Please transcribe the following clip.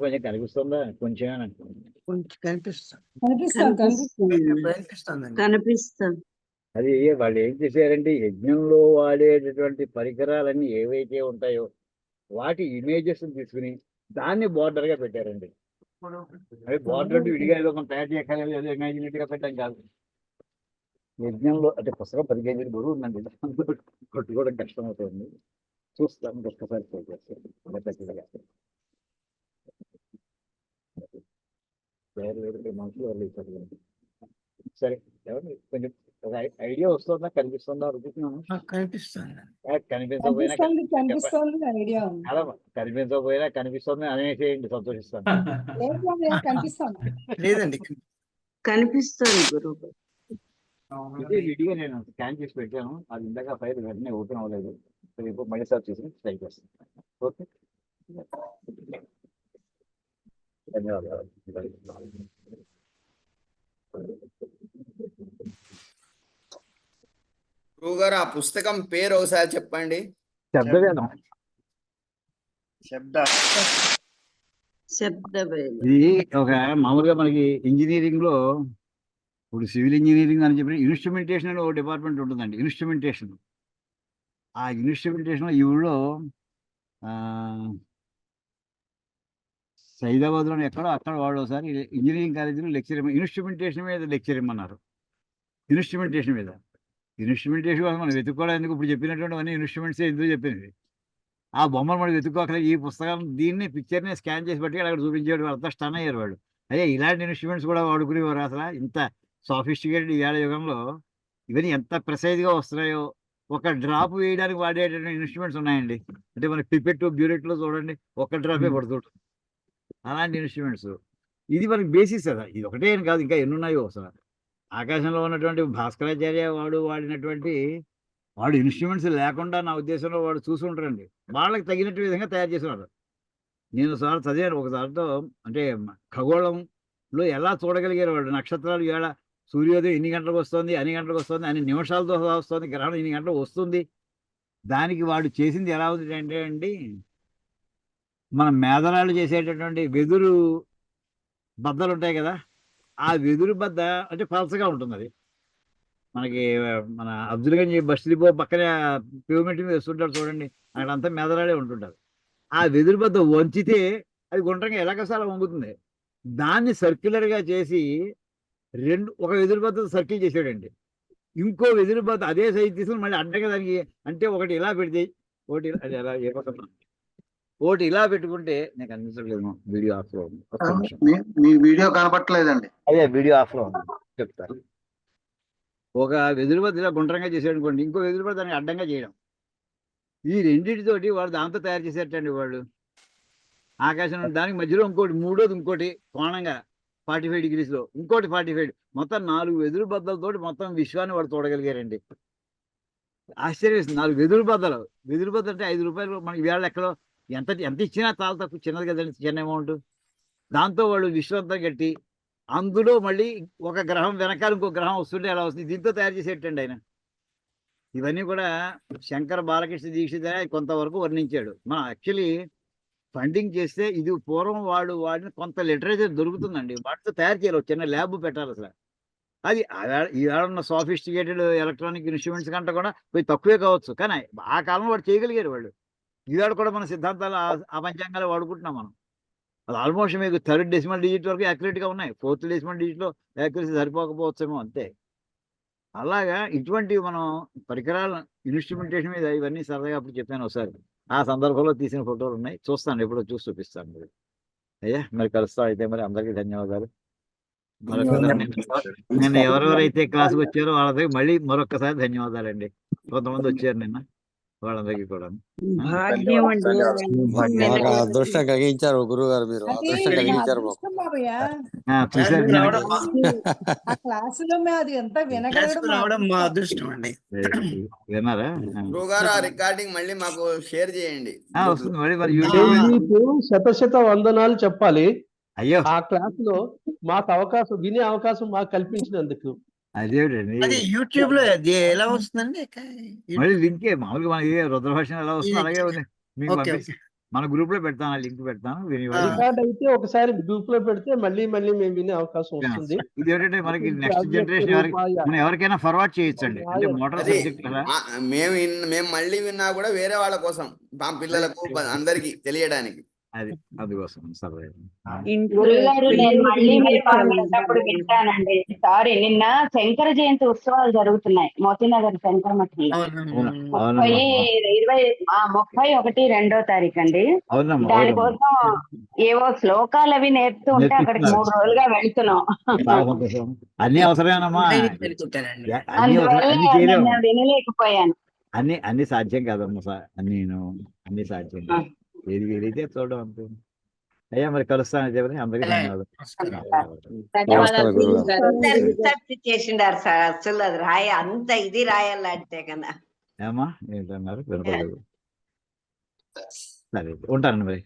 కొంచెం కనిపిస్తుందా? కొంచెం కొంచెం కనిపిస్తుంది. అది వాళ్ళు ఏం చేశారంటే యజ్ఞంలో వాడేటటువంటి పరికరాలన్నీ ఏవైతే ఉంటాయో వాటి ఇమేజెస్ తీసుకుని దాన్ని border గా పెట్టారండి. అవి బార్డర్ అంటే విడిగా ఏదో కొంత తయారు ఏదో imaginate గా పెట్టాం కాదు. యజ్ఞంలో అంటే పుస్తకం పది కేజీలు బరువు ఉందండి. కొట్టుకోవడం కష్టం అవుతుంది చూస్తాను ఒక్కసారి ట్రై చేస్తాను అలా పెద్దగా వేరు వేరు మనుషులు వాళ్ళు ఇచ్చారు సరే ఎవరు కొంచెం ఒక ఐడియా వస్తుందా? కనిపిస్తుందా? అడుగుతున్నాను కనిపించకపోయినా కనిపించకపోయినా కనిపిస్తుంది అనేసేయండి సంతోషిస్తాను. లేదు, లేదండి కనిపిస్తుంది గురువు ఇది నేను స్కాన్ చేసి పెట్టాను. అది ఇందాక ఫైల్ వెంటనే ఓపెన్ అవ్వలేదు. ఇప్పుడు మళ్ళీ సార్ చేసి ట్రై చేస్తాను. ఓకే? ధన్యవాదాలు. గారు ఆ పుస్తకం పేరు ఒకసారి చెప్పండి. శబ్దవేదం. శబ్ద. ఇది ఒక మామూలుగా మనకి ఇంజనీరింగ్లో ఇప్పుడు సివిల్ ఇంజనీరింగ్ అని చెప్పి ఇన్స్ట్రుమెంటేషన్ అని ఒక డిపార్ట్మెంట్ ఉంటుందండి ఇన్స్ట్రుమెంటేషన్. ఆ ఇన్స్ట్రుమెంటేషన్ ఈ ఊళ్ళో ఆ, సైదాబాద్లో ఎక్కడో అక్కడ వాళ్ళు ఒకసారి ఇంజనీరింగ్ కాలేజీలో లెక్చర్ ఇన్స్ట్రుమెంటేషన్ మీద లెక్చర్ ఇమ్మన్నారు. ఇన్స్ట్రుమెంటేషన్ మీద. ఇన్స్ట్రుమెంటేషన్ కోసం మనం వెతుక్కోవడానికి ఇప్పుడు చెప్పినటువంటి అన్ని ఇన్స్ట్రుమెంట్స్ ఎందుకు చెప్పింది ఆ బొమ్మను మనం వెతుక్కోకలేదు ఈ పుస్తకం దీన్ని పిక్చర్ని స్కాన్ చేసి బట్టి అక్కడ చూపించేవాడు వాళ్ళంతా స్టన్ అయ్యారు వాళ్ళు. అయ్యా ఇలాంటి ఇన్స్ట్రుమెంట్స్ కూడా వాడుకునేవారు అసలు? ఇంత సాఫిస్టికేటెడ్ ఇవాళ యుగంలో ఇవన్నీ ఎంత ప్రెసైజ్గా వస్తున్నాయో. ఒక డ్రాప్ వేయడానికి వాడేటువంటి ఇన్స్ట్రుమెంట్స్ ఉన్నాయండి. అంటే మన పిపెట్ బ్యూరెట్లో చూడండి ఒక డ్రాపే. పడుతుంటుంది. అలాంటి ఇన్స్ట్రుమెంట్స్ ఇది మనకి బేసిస్ కదా. ఇది ఒకటే అని కాదు ఇంకా ఎన్నున్నాయో అసలు ఆకాశంలో ఉన్నటువంటి భాస్కరాచార్య వాడు వాడినటువంటి వాడు ఇన్స్ట్రుమెంట్స్ లేకుండా నా ఉద్దేశంలో వాడు చూసి ఉంటారండి వాళ్ళకి తగినట్టు విధంగా తయారు చేస్తున్నారు నేను సార్ చదివాను ఒకసారితో అంటే ఖగోళంలో ఎలా చూడగలిగారు వాళ్ళు నక్షత్రాలు ఏడ సూర్యోదయం ఇన్ని గంటలకు వస్తుంది? అన్ని గంటలకు వస్తుంది? అన్ని నిమిషాలతో వస్తుంది? గ్రహణం ఇన్ని గంటలకు వస్తుంది? దానికి వాడు చేసింది ఎలా ఉంది అంటే అండి మన మేదరాలు చేసేటటువంటి వెదురు బద్దలు ఉంటాయి కదా ఆ వెదురు బద్ద అంటే పలసగా ఉంటుంది అది మనకి మన అబ్దుల్ గంజ్ బస్ డిపో పక్కనే పేమెంట్ మీద వస్తుంటారు చూడండి అక్కడ అంతా మెదరాడే ఉంటుంటారు. ఆ వెదురు బద్ద వంచితే అది గుండ్రంగా ఎలాగసాల వంగుతుంది. దాన్ని సర్క్యులర్గా గా చేసి రెండు ఒక వెదురు బద్ద సర్కిల్ చేసాడండి ఇంకో వెదురు బద్ద అదే సైజ్ తీసుకుని మళ్ళీ అడ్డగా దానికి అంటే ఒకటి ఇలా పెడితే ఒకటి అది ఎలా ఏ పక్కన ఒకటి ఇలా పెట్టుకుంటే నాకు అనిపించట్లేదు వీడియో ఆఫ్లో ఉంది. మీ వీడియో కనపట్లేదండి అదే వీడియో ఆఫ్లో ఉంది. చెప్తాను. ఒక వెదురుబద్ద ఇలా గుండ్రంగా చేసాడు అనుకోండి ఇంకో వెదురుబద్ద దానికి అడ్డంగా చేయడం. ఈ రెండింటితోటి వాడు దాంతో తయారు చేసేటండి వాళ్ళు ఆకాశం దానికి మధ్యలో ఇంకోటి మూడోది ఇంకోటి కోణంగా ఫార్టీ ఫైవ్ డిగ్రీస్లో ఇంకోటి ఫార్టీ ఫైవ్. మొత్తం నాలుగు వెదురు బద్దలతోటి మొత్తం విశ్వాన్ని వాడు చూడగలిగారండి ఆశ్చర్యం. నాలుగు వెదురు బద్దలు వెదురు బద్దలు అంటే ఐదు రూపాయలు మనకి వేళ ఎక్కడో ఎంత ఎంత ఇచ్చినా చాలా తక్కువ చిన్నది కదండి చిన్న అమౌంట్ దాంతో వాళ్ళు విశ్వంతం కట్టి అందులో మళ్ళీ ఒక గ్రహం వెనకాల ఇంకో గ్రహం వస్తుంటే ఎలా వస్తుంది. దీంతో తయారు చేసేటండి ఆయన. ఇవన్నీ కూడా శంకర బాలకృష్ణ దీక్షిత కొంతవరకు వర్ణించాడు. మనం యాక్చువల్లీ ఫండింగ్ చేస్తే ఇది పూర్వం వాడు వాడిని కొంత లిటరేచర్ దొరుకుతుందండి. వాటితో తయారు చేయాలి. ఒక చిన్న ల్యాబ్ పెట్టాలి అసలు. అది ఈవేళ ఉన్న సోఫిస్టికేటెడ్ ఎలక్ట్రానిక్ ఇన్స్ట్రుమెంట్స్ కంటే కూడా కొంచెం తక్కువే కావచ్చు. కానీ ఆ కాలంలో వాడు చేయగలిగారు వాళ్ళు. ఈవేళ కూడా మన సిద్ధాంతాలు ఆ- పంచాంగాలు వాడుకుంటున్నాం మనం. అది ఆల్మోస్ట్ మీకు థర్డ్ డెసిమల్ డిజిట్ వరకు accurate గా ఉన్నాయి. ఫోర్త్ డెసిమల్ డిజిట్లో యాక్యురసీ సరిపోకపోవచ్చేమో అంతే. అలాగా ఇటువంటివి మనం పరికరాల ఇన్స్ట్రుమెంటేషన్ మీద ఇవన్నీ సరదాగా అప్పుడు చెప్పాను ఒకసారి. ఆ సందర్భంలో తీసిన ఫోటోలు ఉన్నాయి. చూస్తాను ఎప్పుడో చూసి చూపిస్తాను మీరు అయ్యా మరి కలుస్తాం. అయితే మరి అందరికీ ధన్యవాదాలు. నిన్న- నిన్న ఎవరెవరైతే క్లాస్కి వచ్చారో వాళ్ళకి మళ్ళీ మరొకసారి ధన్యవాదాలండి. కొంతమంది వచ్చారు నిన్న. వాళ్ళందరికీ కూడా అదృష్టం కలిగించారు గురువు గారు మీరు. అది అదృష్టం కలిగించారు క్లాసులో అది ఎంత మా అదృష్టం. అండి. విన్నారా. గురువు గారు ఆ రికార్డింగ్ మళ్ళీ మాకు షేర్ చేయండి. శత శత వందనాలు చెప్పాలి. అయ్యో. ఆ క్లాస్లో మాకు అవకాశం వినే అవకాశం మాకు కల్పించినందుకు. అదేమిటండి అది యూట్యూబ్లో అది ఎలా వస్తుందండి? మళ్ళీ లింకే మామూలుగా మనకి రుద్రభాషణ ఎలా వస్తుందో అలాగే ఉంది. మీకు మన గ్రూప్లో పెడతాను ఆ లింక్ పెడతాను. రికార్డ్ అయితే ఒకసారి గ్రూప్లో పెడితే మళ్ళీ మళ్ళీ మేము వినే అవకాశం వస్తుంది. ఇది ఏంటంటే మనకి నెక్స్ట్ జనరేషన్. మనం ఎవరికైనా ఫార్వర్డ్ చేయొచ్చండి. అంటే మోటార్ సబ్జెక్ట్ కదా. మేము మేము మళ్ళీ విన్నా కూడా వేరే వాళ్ళ కోసం మా పిల్లలకు అందరికి తెలియడానికి. అది అందుకోసం వింటానండి. సారీ నిన్న శంకర జయంతి ఉత్సవాలు జరుగుతున్నాయి. మోతీనగర్ శంకర మఠంలో ముప్పై ఇరవై ముప్పై ఒకటి రెండో తారీఖు అండి దానికోసం ఏవో శ్లోకాలు అవి నేర్పుతూ ఉంటే అక్కడికి. మూడు రోజులుగా వెళ్తున్నాం. అన్ని అవసరమేనమ్మా. వినలేకపోయాను. అన్ని అన్ని సాధ్యం కాదమ్మా అన్ని నేను అన్ని సాధ్యం కాదు. ఏది వీలైతే చూడడం అంతే. అయ్యా మరి కలుస్తాను. చెప్పని అందరికీ. ధన్యవాదాలు. చేసిండారు సార్ అసలు అది రాయ అంత ఇది రాయాలంటే కన్నా ఏమా ఏంటన్నారు? వినపడలేదు. సరే ఉంటానండి మరి.